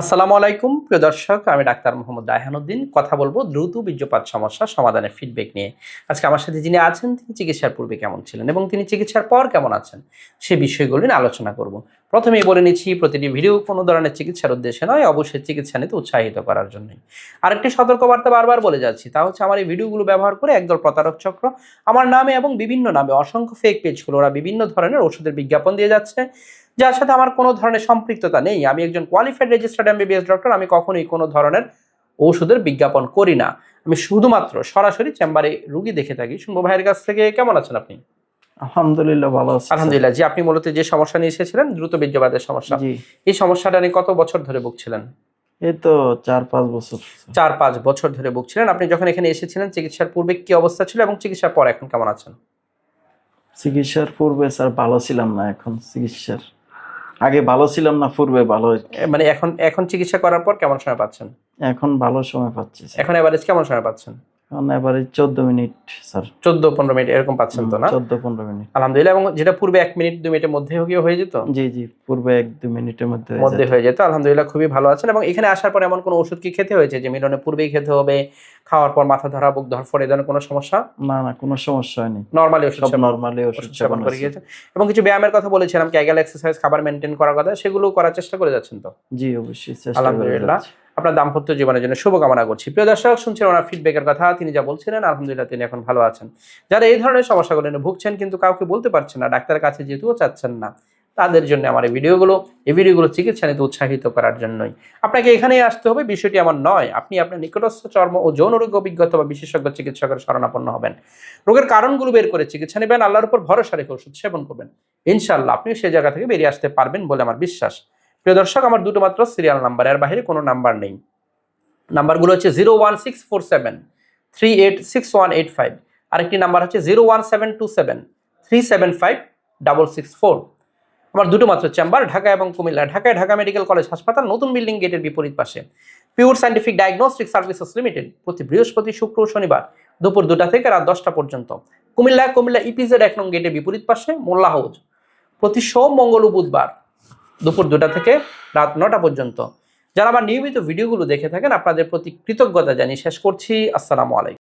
আসসালামু আলাইকুম, প্রিয় দর্শক, আমি ডাক্তার মোহাম্মদ রায়হানুদ্দিন। কথা বলব দ্রুত বীর্যপাত সমস্যা সমাধানের ফিডব্যাক নিয়ে। আজকে আমার সাথে যিনি আছেন, তিনি চিকিৎসার পূর্বে কেমন ছিলেন এবং তিনি চিকিৎসার পর কেমন আছেন, সে বিষয়গুলো নিয়ে আলোচনা করব। প্রথমেই বলে নিচ্ছি, প্রতিটি ভিডিও কোনো ধরনের চিকিৎসার উদ্দেশ্যে নয়, অবশ্যই চিকিৎসা নিতে উৎসাহিত করার জন্যই। আরেকটি সতর্কবার্তা বারবার বলে যাচ্ছি, তা হচ্ছে আমার এই ভিডিওগুলো ব্যবহার করে একদল প্রতারক চক্র, আমার নামে এবং বিভিন্ন নামে অসংখ্য ফেক পেজগুলো ওরা বিভিন্ন ধরনের ওষুধের বিজ্ঞাপন দিয়ে যাচ্ছে। যার সাথে আমার কোনো ধরনের সম্পৃক্ততা নেই। আমি একজন কোয়ালিফাইড রেজিস্টার্ড এমবিবিএস ডক্টর আমি কখনোই কোনো ধরনের ওষুধের বিজ্ঞাপন করি না। আমি শুধুমাত্র সরাসরি চেম্বারে রুগী দেখে থাকি। শুনব ভাইয়ের কাছ থেকে কেমন আছেন আপনি? আলহামদুলিল্লাহ ভালো আছি আলহামদুলিল্লাহ জি আপনি মূলত যে সমস্যা নিয়ে এসেছিলেন দ্রুত বীর্যপাতের সমস্যা। এই সমস্যাটা নিয়ে কত বছর ধরে ভুগছিলেন? এই তো চার পাঁচ বছর চার পাঁচ বছর ধরে ভুগছিলেন। আপনি যখন এখানে এসেছিলেন চিকিৎসার পূর্বে কি অবস্থা ছিল এবং চিকিৎসার পর এখন কেমন আছেন? চিকিৎসার পূর্বে স্যার ভালো ছিলাম না এখন চিকিৎসার আগে ভালো ছিলাম না পূর্বে ভালো মানে এখন এখন চিকিৎসা করার পর কেমন সময় পাচ্ছেন? এখন ভালো সময় পাচ্ছি এখন এভারেজ কেমন সময় পাচ্ছেন? এবারে চোদ্দ মিনিট স্যার। মিনিট এরকম পাচ্ছেন তো না? চোদ্দ পনেরো মিনিট। আলহামদুলিল্লাহ এবং যেটা পূর্বে মিনিট দুই মিনিটের মধ্যে হয়ে যেত? জি জি পূর্বে এক দু মিনিটের মধ্যে হয়ে মধ্যে যেত। হয়ে যেত আলহামদুলিল্লাহ খুবই ভালো আছেন। এবং এখানে আসার পর এমন কোনো ওষুধ কি খেতে হয়েছে যে পূর্বেই খেতে হবে খাওয়ার পর মাথা ধরা বুক ধরফর ধরনের কোনো সমস্যা? না না কোনো সমস্যা হয়নি। নর্মালি ওষুধ সব সেবন- ওষুধ সেবন সেবন করে গিয়েছেন। এবং কিছু ব্যায়ামের কথা বলেছিলাম ক্যাগেল এক্সারসাইজ খাবার মেনটেন করার কথা সেগুলো করার চেষ্টা করে যাচ্ছেন তো? জি অবশ্যই আলহামদুলিল্লাহ। আপনার দাম্পত্য জীবনের জন্য শুভকামনা করছি। প্রিয় দর্শক, শুনছেন ওনার ফিডব্যাকের কথা। তিনি যা বলছিলেন, আলহামদুলিল্লাহ তিনি এখন ভালো আছেন। যারা এই ধরনের সমস্যাগুলো নিয়ে ভুগছেন কিন্তু কাউকে বলতে পারছেন না, ডাক্তারের কাছে যেতেও চাচ্ছেন না। তাদের জন্য আমার এই ভিডিওগুলো এই ভিডিওগুলো চিকিৎসা নিতে উৎসাহিত করার জন্যই। আপনাকে এখানেই আসতে হবে। বিষয়টি আমার নয়, আপনি আপনার নিকটস্থ চর্ম ও যৌন রোগ অভিজ্ঞতা বা বিশেষজ্ঞ চিকিৎসকের শরণাপন্ন হবেন। রোগের কারণগুলো বের করে চিকিৎসা নেবেন, আল্লাহর উপর ভরসা রেখে ওষুধ সেবন করবেন। ইনশাল্লাহ আপনি সেই জায়গা থেকে বেরিয়ে আসতে পারবেন বলে আমার বিশ্বাস। প্রিয় দর্শক, আমার দুটো মাত্র সিরিয়াল নাম্বার এর বাইরে কোনো নাম্বার নেই। নাম্বারগুলো হচ্ছে zero one six four seven three eight six one eight five আরেকটি নাম্বার হচ্ছে zero one seven two seven three seven five double six four আমার দুটো মাত্র চেম্বার ঢাকা এবং কুমিল্লা। ঢাকায় ঢাকা মেডিকেল কলেজ হাসপাতাল, নতুন বিল্ডিং গেটের বিপরীত পাশে। Pure scientific diagnostic services limited প্রতি বৃহস্পতি, শুক্র শনিবার দুপুর দুটা থেকে রাত দশটা পর্যন্ত। কুমিল্লা কুমিল্লা ইপিজেড এক নং গেটের বিপরীত পাশে মোল্লা হাউজ। প্রতি সোম, মঙ্গল বুধবার দুপুর দুটা থেকে রাত নটা পর্যন্ত। যারা আমার নিয়মিত ভিডিওগুলো দেখে থাকেন, আপনাদের প্রতি কৃতজ্ঞতা জানিয়ে শেষ করছি। আসসালামু আলাইকুম।